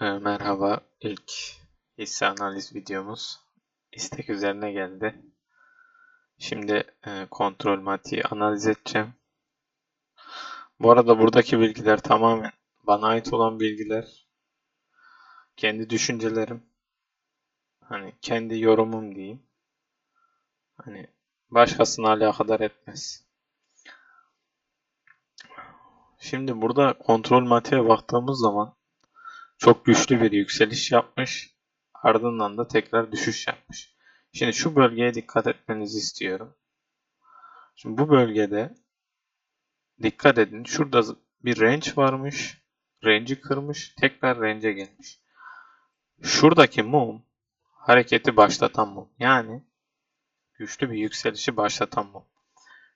Merhaba, ilk hisse analiz videomuz istek üzerine geldi. Şimdi e, kontrol matiği analiz edeceğim. Bu arada buradaki bilgiler tamamen bana ait olan bilgiler. Kendi düşüncelerim. Hani kendi yorumum diyeyim. Hani başkasını alakadar etmez. Şimdi burada kontrol matiğe baktığımız zaman çok güçlü bir yükseliş yapmış. Ardından da tekrar düşüş yapmış. Şimdi şu bölgeye dikkat etmenizi istiyorum. Şimdi bu bölgede dikkat edin. Şurada bir range varmış. Range'i kırmış. Tekrar range'e gelmiş. Şuradaki mum hareketi başlatan mum. Yani güçlü bir yükselişi başlatan mum.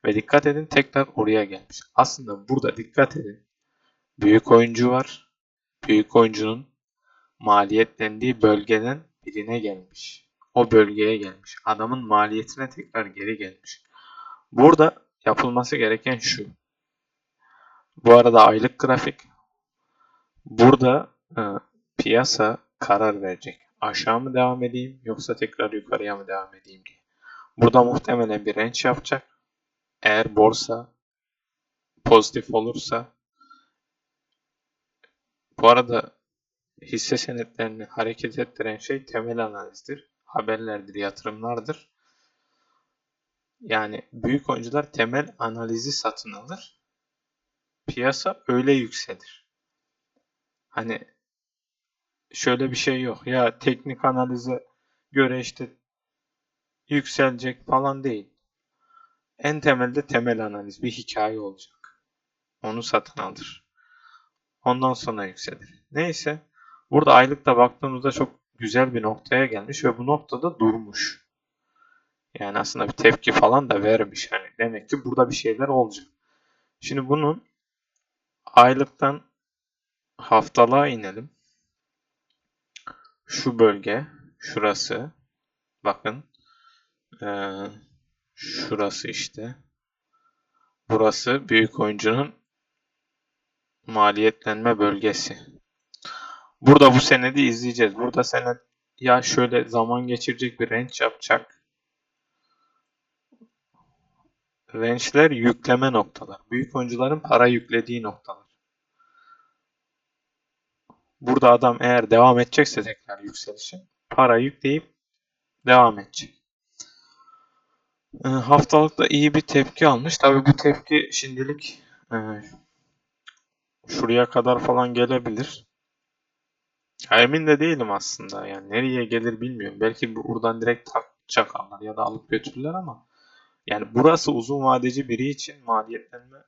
Ve dikkat edin tekrar oraya gelmiş. Aslında burada dikkat edin. Büyük oyuncu var. Büyük oyuncunun maliyetlendiği bölgeden birine gelmiş. O bölgeye gelmiş. Adamın maliyetine tekrar geri gelmiş. Burada yapılması gereken şu. Bu arada aylık grafik. Burada e, piyasa karar verecek. Aşağı mı devam edeyim yoksa tekrar yukarıya mı devam edeyim diye. Burada muhtemelen bir range yapacak. Eğer borsa pozitif olursa bu arada hisse senetlerini hareket ettiren şey temel analizdir. Haberlerdir, yatırımlardır. Yani büyük oyuncular temel analizi satın alır. Piyasa öyle yükselir. Hani şöyle bir şey yok. Ya teknik analize göre işte yükselecek falan değil. En temelde temel analiz bir hikaye olacak. Onu satın alır. Ondan sonra yükselir. Neyse. Burada aylıkta baktığımızda çok güzel bir noktaya gelmiş ve bu noktada durmuş. Yani aslında bir tepki falan da vermiş. Yani demek ki burada bir şeyler olacak. Şimdi bunun aylıktan haftalığa inelim. Şu bölge, şurası. Bakın. Ee, şurası işte. Burası büyük oyuncunun maliyetlenme bölgesi. Burada bu senedi izleyeceğiz. Burada senet ya şöyle zaman geçirecek bir range yapacak. Range'ler yükleme noktalar. Büyük oyuncuların para yüklediği noktalar. Burada adam eğer devam edecekse tekrar yükselişe para yükleyip devam edecek. E, haftalıkta iyi bir tepki almış. Tabii bu tepki şimdilik e, şuraya kadar falan gelebilir. emin de değilim aslında. Yani nereye gelir bilmiyorum. Belki buradan direkt tak çakarlar ya da alıp götürürler ama yani burası uzun vadeci biri için maliyetlenme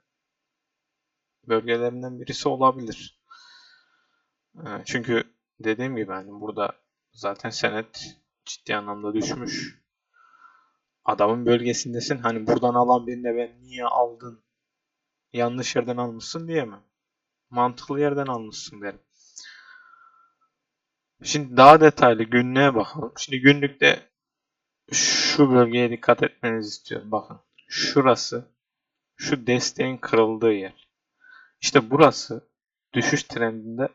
bölgelerinden birisi olabilir. Ee, çünkü dediğim gibi hani burada zaten senet ciddi anlamda düşmüş. Adamın bölgesindesin. Hani buradan alan birine ben niye aldın? Yanlış yerden almışsın diyemem. Mantıklı yerden almışsın derim. Şimdi daha detaylı günlüğe bakalım. Şimdi günlükte şu bölgeye dikkat etmenizi istiyorum. Bakın şurası şu desteğin kırıldığı yer. İşte burası düşüş trendinde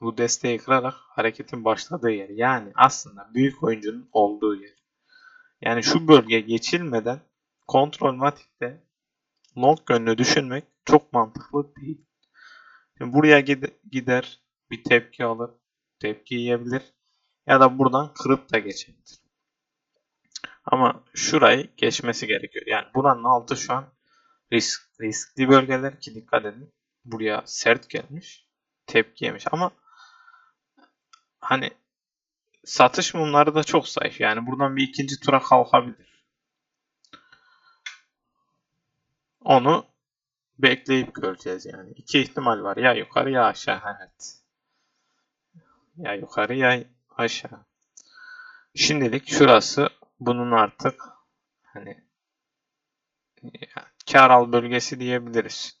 bu desteği kırarak hareketin başladığı yer. Yani aslında büyük oyuncunun olduğu yer. Yani şu bölge geçilmeden kontrol matikte long yönlü düşünmek çok mantıklı değil. Şimdi buraya gider bir tepki alır. Tepki yiyebilir. Ya da buradan kırıp da geçebilir. Ama şurayı geçmesi gerekiyor. Yani buranın altı şu an risk, riskli bölgeler ki dikkat edin. Buraya sert gelmiş. Tepki yemiş ama hani satış mumları da çok zayıf. Yani buradan bir ikinci tura kalkabilir. Onu bekleyip göreceğiz yani. İki ihtimal var. Ya yukarı ya aşağı. Evet. Ya yukarı ya aşağı. Şimdilik şurası bunun artık hani kar al bölgesi diyebiliriz.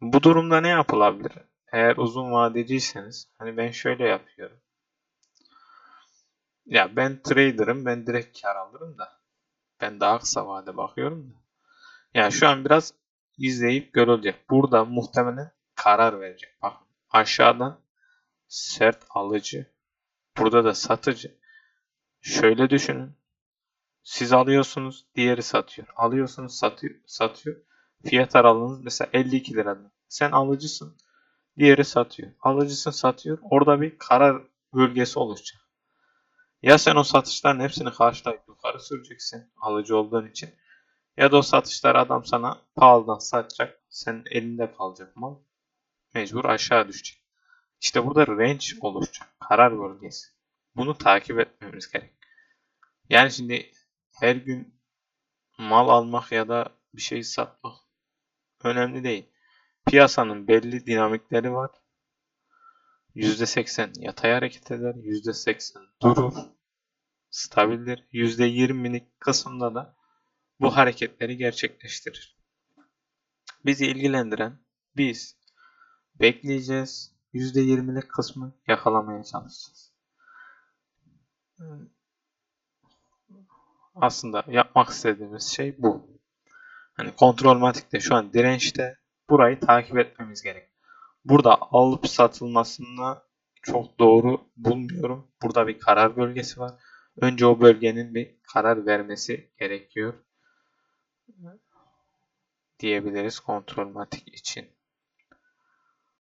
Bu durumda ne yapılabilir? Eğer uzun vadeciyseniz hani ben şöyle yapıyorum. Ya ben trader'ım ben direkt kar alırım da. Ben daha kısa vade bakıyorum da. Yani şu an biraz izleyip görülecek. Burada muhtemelen karar verecek. Bakın aşağıdan sert alıcı. Burada da satıcı. Şöyle düşünün. Siz alıyorsunuz, diğeri satıyor. Alıyorsunuz, satıyor, satıyor. Fiyat aralığınız mesela 52 liradan. Sen alıcısın, diğeri satıyor. Alıcısın, satıyor. Orada bir karar bölgesi oluşacak. Ya sen o satışların hepsini karşılayıp yukarı süreceksin alıcı olduğun için. Ya da o satışlar adam sana pahalıdan satacak. Senin elinde kalacak mal. Mecbur aşağı düşecek. İşte burada range oluşacak. Karar bölgesi. Bunu takip etmemiz gerek. Yani şimdi her gün mal almak ya da bir şey satmak önemli değil. Piyasanın belli dinamikleri var. %80 yatay hareket eder, %80 durur, stabildir. %20'lik kısımda da bu hareketleri gerçekleştirir. Bizi ilgilendiren biz bekleyeceğiz. %20'lik kısmı yakalamaya çalışacağız. Aslında yapmak istediğimiz şey bu. Hani kontrol matikte şu an dirençte burayı takip etmemiz gerek. Burada alıp satılmasını çok doğru bulmuyorum. Burada bir karar bölgesi var. Önce o bölgenin bir karar vermesi gerekiyor diyebiliriz kontrol matik için.